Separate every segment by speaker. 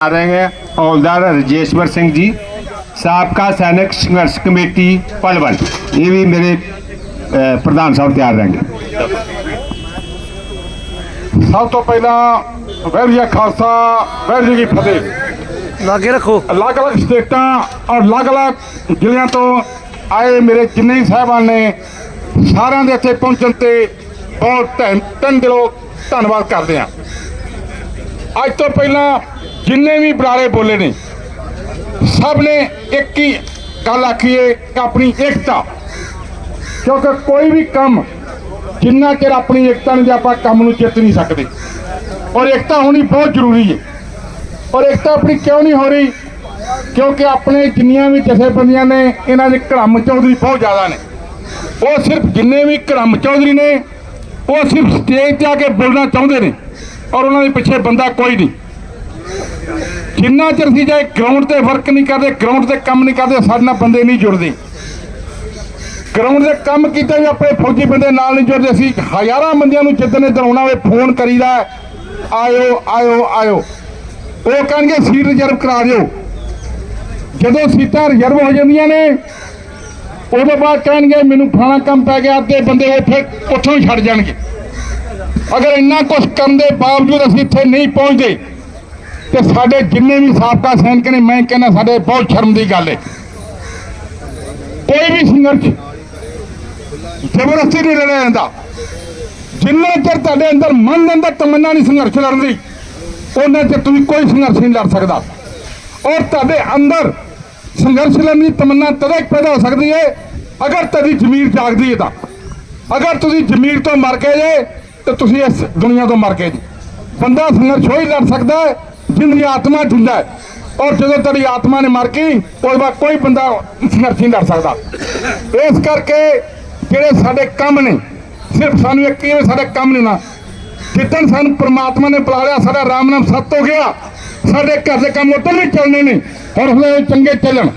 Speaker 1: ਆ ਰਹੇ ਹੈ ਹੌਲਦਾਰ ਰਜੇਸ਼ਵਰ ਸਿੰਘ ਜੀ ਸਾਬਕਾ ਸੈਨਿਕ ਸੰਘਰਸ਼ ਕਮੇਟੀ ਪਲਵਲ ਇਹ ਵੀ ਮੇਰੇ ਅਹ, ਪ੍ਰਧਾਨ ਸਾਹਿਬ ਤਿਆਰ ਰਹਿਣਗੇ
Speaker 2: ਸਭ ਤੋਂ ਪਹਿਲਾਂ ਕਾ ਖਾਲਸਾ ਵਾਹਿਗੁਰੂ ਜੀ ਕੀ ਫਤਿਹ
Speaker 3: ਲਾਗੇ ਰੱਖੋ
Speaker 2: ਅਲੱਗ-ਅਲੱਗ ਸਟੇਟਾਂ ਔਰ ਅਲੱਗ-ਅਲੱਗ ਜ਼ਿਲ੍ਹਿਆਂ ਤੋਂ ਆਏ ਮੇਰੇ ਜਿੰਨੇ ਵੀ ਸਾਹਿਬਾਨ ਨੇ ਸਾਰਿਆਂ ਦੇ ਇੱਥੇ ਪਹੁੰਚਣ ਤੇ ਬਹੁਤ ਧੰਨ ਧੰਨ ਦਿਲੋਂ ਧੰਨਵਾਦ ਕਰਦੇ ਹਾਂ ਅੱਜ ਤੋਂ ਪਹਿਲਾਂ ਜਿੰਨੇ ਵੀ ਬੁਲਾਰੇ ਬੋਲੇ ਨੇ, ਸਭ ਨੇ ਇੱਕ ਹੀ ਗੱਲ ਆਖੀ ਹੈ ਕਿ ਆਪਣੀ ਏਕਤਾ। ਕਿਉਂਕਿ ਕੋਈ ਵੀ ਕੰਮ ਜਿੰਨਾ ਚਿਰ ਆਪਣੀ ਏਕਤਾ ਨਹੀਂ ਜੇ ਆਪਾਂ ਕੰਮ ਨੂੰ ਜਿੱਤ ਨਹੀਂ ਸਕਦੇ, ਔਰ ਏਕਤਾ ਹੋਣੀ ਬਹੁਤ ਜ਼ਰੂਰੀ ਹੈ ਔਰ ਏਕਤਾ ਆਪਣੀ ਕਿਉਂ ਨਹੀਂ ਹੋ ਰਹੀ? ਕਿਉਂਕਿ ਆਪਣੇ ਜਿੰਨੀਆਂ ਵੀ ਜਥੇਬੰਦੀਆਂ ਨੇ, ਇਹਨਾਂ ਦੇ ਘੜਮ ਚੌਧਰੀ ਬਹੁਤ ਜ਼ਿਆਦਾ ਨੇ। ਉਹ ਸਿਰਫ ਜਿੰਨੇ ਵੀ ਘੜਮ ਚੌਧਰੀ ਨੇ, ਉਹ ਸਿਰਫ ਸਟੇਜ ਤੇ ਆ ਕੇ ਬੋਲਣਾ ਚਾਹੁੰਦੇ ਨੇ। ਔਰ ਉਹਨਾਂ ਦੇ ਪਿੱਛੇ ਬੰਦਾ ਕੋਈ ਨਹੀਂ। ਜਿੰਨਾ ਚਿਰ ਸੀ ਜਾਏ ਗਰਾਊਂਡ ਤੇ ਵਰਕ ਨਹੀਂ ਕਰਦੇ ਗਰਾਊਂਡ ਤੇ ਕੰਮ ਨਹੀਂ ਕਰਦੇ, ਸਾਡੇ ਨਾਲ ਬੰਦੇ ਨਹੀਂ ਜੁੜਦੇ। ਗਰਾਊਂਡ ਦੇ ਕੰਮ ਕੀਤੇ ਵੀ ਆਪਣੇ ਫੌਜੀ ਬੰਦੇ ਨਾਲ ਨਹੀਂ ਜੁੜਦੇ। ਸੀ ਹਜ਼ਾਰਾਂ ਬੰਦਿਆਂ ਨੂੰ ਜਿੱਦਣ ਇੱਧਰ ਆਉਣਾ ਹੋਵੇ ਫੋਨ ਕਰੀਦਾ ਆਇਓ ਆਇਓ ਆਇਓ। ਉਹ ਕਹਿਣਗੇ ਸੀਟ ਰਿਜ਼ਰਵ ਕਰਾ ਦਿਓ। ਜਦੋਂ ਸੀਟਾਂ ਰਿਜ਼ਰਵ ਹੋ ਜਾਂਦੀਆਂ ਨੇ, ਉਦੋਂ ਬਾਅਦ ਕਹਿਣਗੇ, ਮੈਨੂੰ ਫਲਾਣਾ ਕੰਮ ਪੈ ਗਿਆ ਤੇ ਬੰਦੇ ਉੱਥੇ ਉੱਥੋਂ ਹੀ ਛੱਡ ਜਾਣਗੇ। ਅਗਰ ਇੰਨਾ ਕੁਝ ਕਰਨ ਦੇ ਬਾਵਜੂਦ ਅਸੀਂ ਇੱਥੇ ਨਹੀਂ ਪਹੁੰਚਦੇ, ਤੇ ਸਾਡੇ ਜਿੰਨੇ ਵੀ ਸਾਬਕਾ ਸੈਨਿਕ ਨੇ, ਮੈਂ ਕਹਿੰਦਾ ਸਾਡੇ ਬਹੁਤ ਸ਼ਰਮ ਦੀ ਗੱਲ ਹੈ ਕੋਈ ਵੀ ਸੰਘਰਸ਼ ਜ਼ਬਰਦਸਤੀ ਨਹੀਂ ਲੜਿਆ ਜਾਂਦਾ। ਜਿੰਨਾ ਚਿਰ ਤੁਹਾਡੇ ਅੰਦਰ ਮਨ ਦੇ ਅੰਦਰ ਤਮੰਨਾ ਨਹੀਂ ਸੰਘਰਸ਼ ਲੜਨ ਦੀ ਉਹਨਾਂ ਚਿਰ ਤੁਸੀਂ ਕੋਈ ਸੰਘਰਸ਼ ਨਹੀਂ ਲੜ ਸਕਦਾ। ਔਰ ਤੁਹਾਡੇ ਅੰਦਰ ਸੰਘਰਸ਼ ਲੜਨ ਦੀ ਤਮੰਨਾ ਤਦ ਪੈਦਾ ਹੋ ਸਕਦੀ ਹੈ ਅਗਰ ਤੁਹਾਡੀ ਜ਼ਮੀਰ ਜਾਗਦੀ ਹੈ ਤਾਂ। ਅਗਰ ਤੁਸੀਂ ਜ਼ਮੀਰ ਤੋਂ ਮਰ ਗਏ ਜੇ ਤੇ ਤੁਸੀਂ ਇਸ ਦੁਨੀਆ ਤੋਂ ਮਰ ਗਏ ਜੀ। ਬੰਦਾ ਸੰਘਰਸ਼ ਹੋਈ ਲੜ ਸਕਦਾ ਹੈ ਜਿੰਦੀ ਆਤਮਾ ਜਿੰਦਾ ਹੈ। ਔਰ ਜਦੋਂ ਤੁਹਾਡੀ ਆਤਮਾ ਨੇ ਮਰ ਗਈ, ਉਸ ਬਾਅਦ ਕੋਈ ਬੰਦਾ ਸੰਘਰਸ਼ ਨਹੀਂ ਲੜ ਸਕਦਾ। ਇਸ ਕਰਕੇ ਜਿਹੜੇ ਸਾਡੇ ਕੰਮ ਨੇ, ਸਿਰਫ ਸਾਨੂੰ ਇੱਕ ਹੀ ਹੈ ਸਾਡੇ ਕੰਮ ਨਹੀਂ ਨਾ, ਜਿੱਦਣ ਸਾਨੂੰ ਪ੍ਰਮਾਤਮਾ ਨੇ ਬੁਲਾ ਲਿਆ, ਸਾਡਾ ਰਾਮ ਨਾਮ ਸੱਤ ਹੋ ਗਿਆ, ਸਾਡੇ ਘਰ ਦੇ ਕੰਮ ਉਦੋਂ ਵੀ ਚੱਲਣੇ ਨੇ ਹੌਸਲੇ ਚੰਗੇ ਚੱਲਣ।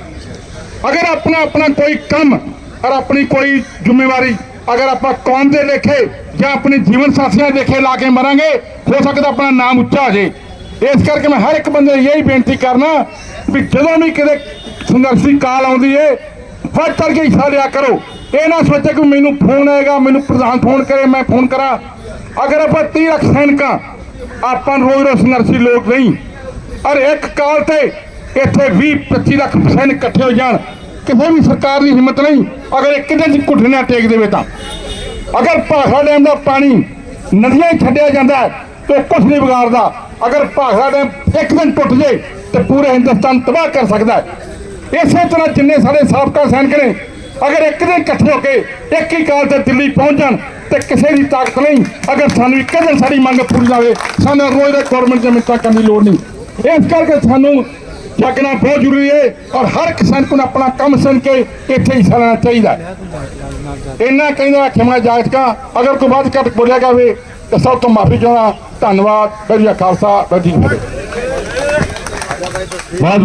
Speaker 2: ਅਗਰ ਆਪਣਾ ਆਪਣਾ ਕੋਈ ਕੰਮ ਔਰ ਆਪਣੀ ਕੋਈ ਜ਼ਿੰਮੇਵਾਰੀ, ਅਗਰ ਆਪਾਂ ਕੌਮ ਦੇ ਲੇਖੇ ਜਾਂ ਆਪਣੇ ਜੀਵਨ ਸਾਥੀਆਂ ਦੇਖੇ ਲਾ ਕੇ ਮਰਾਂਗੇ, ਹੋ ਸਕਦਾ ਆਪਣਾ ਨਾਮ ਉੱਚਾ ਹੋ ਜੇ। ਇਸ ਕਰਕੇ ਮੈਂ ਹਰ ਇੱਕ ਬੰਦੇ ਨੂੰ ਇਹੀ ਬੇਨਤੀ ਕਰਨਾ ਵੀ ਜਦੋਂ ਵੀ ਕਿਤੇ ਸੰਘਰਸ਼ੀ ਕਾਲ ਆਉਂਦੀ ਏ, ਵੱਧ ਚੜ ਕੇ ਹਿੱਸਾ ਲਿਆ ਕਰੋ। ਇਹ ਨਾ ਸੋਚੇ ਕਿ ਮੈਨੂੰ ਫੋਨ ਆਏਗਾ, ਮੈਨੂੰ ਪ੍ਰਧਾਨ ਫੋਨ ਕਰੇ, ਮੈਂ ਫੋਨ ਕਰਾਂ। ਅਗਰ ਆਪਾਂ 30 ਲੱਖ ਸੈਨਿਕਾਂ, ਆਪਾਂ ਨੂੰ ਰੋਜ਼ ਰੋਜ਼ ਸੰਘਰਸ਼ੀ ਲੋਕ ਨਹੀਂ। ਔਰ ਇੱਕ ਕਾਲ ਤੇ ਇੱਥੇ 20 25 ਲੱਖ ਸੈਨਿਕ ਇਕੱਠੇ ਹੋ ਜਾਣ, ਕਿਸੇ ਵੀ ਸਰਕਾਰ ਦੀ ਹਿੰਮਤ ਨਹੀਂ। ਅਗਰ ਇੱਕ ਦਿਨ ਚ ਘੁੱਟਣਾ ਟੇਕ ਦੇਵੇ ਤਾਂ। ਅਗਰ ਭਾਖੜਾ ਡੈਮ ਦਾ ਪਾਣੀ ਨਦੀਆਂ ਛੱਡਿਆ ਜਾਂਦਾ ਹੈ, ਤੇ ਕੁਝ ਨਹੀਂ ਵਿਗਾੜਦਾ। ਅਗਰ ਭਾਖੜਾ ਡੈਮ ਇੱਕ ਦਿਨ ਟੁੱਟ ਜੇ, ਤੇ ਪੂਰੇ ਹਿੰਦੁਸਤਾਨ ਤਬਾਹ ਕਰ ਸਕਦਾ ਹੈ। ਇਸੇ ਤਰ੍ਹਾਂ ਜਿੰਨੇ ਸਾਡੇ ਸਾਬਕਾ ਸੈਨਿਕ ਨੇ, ਅਗਰ ਇੱਕ ਦਿਨ ਇਕੱਠੇ ਹੋ ਕੇ ਇੱਕ ਹੀ ਕਾਲ ਤੇ ਦਿੱਲੀ ਪਹੁੰਚ ਜਾਣ, ਤੇ ਕਿਸੇ ਦੀ ਤਾਕਤ ਨਹੀਂ, ਅਗਰ ਸਾਨੂੰ ਇੱਕ ਦਿਨ ਸਾਡੀ ਮੰਗ ਪੂਰੀ ਜਾਵੇ ਸਾਨੂੰ ਰੋਜ਼ ਦੇ ਗਵਰਨਮੈਂਟ ਦੇ ਕਰਨ ਦੀ ਲੋੜ ਨਹੀਂ। ਇਸ ਕਰਕੇ ਸਾਨੂੰ ਲੱਗਣਾ ਬਹੁਤ ਜ਼ਰੂਰੀ ਹੈ ਔਰ ਹਰ ਕਿਸਾਨ ਨੂੰ ਆਪਣਾ ਕੰਮ ਸੁਣ ਕੇ ਇੱਥੇ ਹਿੱਸਾ ਲੈਣਾ ਚਾਹੀਦਾ ਇੰਨਾ ਕਹਿੰਦਾ ਖਿਮਾ ਜਾਗਤਕਾ ਅਗਰ ਕੋਈ ਵੱਧ ਘੱਟ ਬੋਲਿਆ ਜਾਵੇ ਤਾਂ ਸਭ ਤੋਂ ਮਾਫੀ ਚਾਹੁੰਦਾ, ਧੰਨਵਾਦ ਬੜੀਆ ਖਾਲਸਾ ਬੜੀ
Speaker 1: ਬਹੁਤ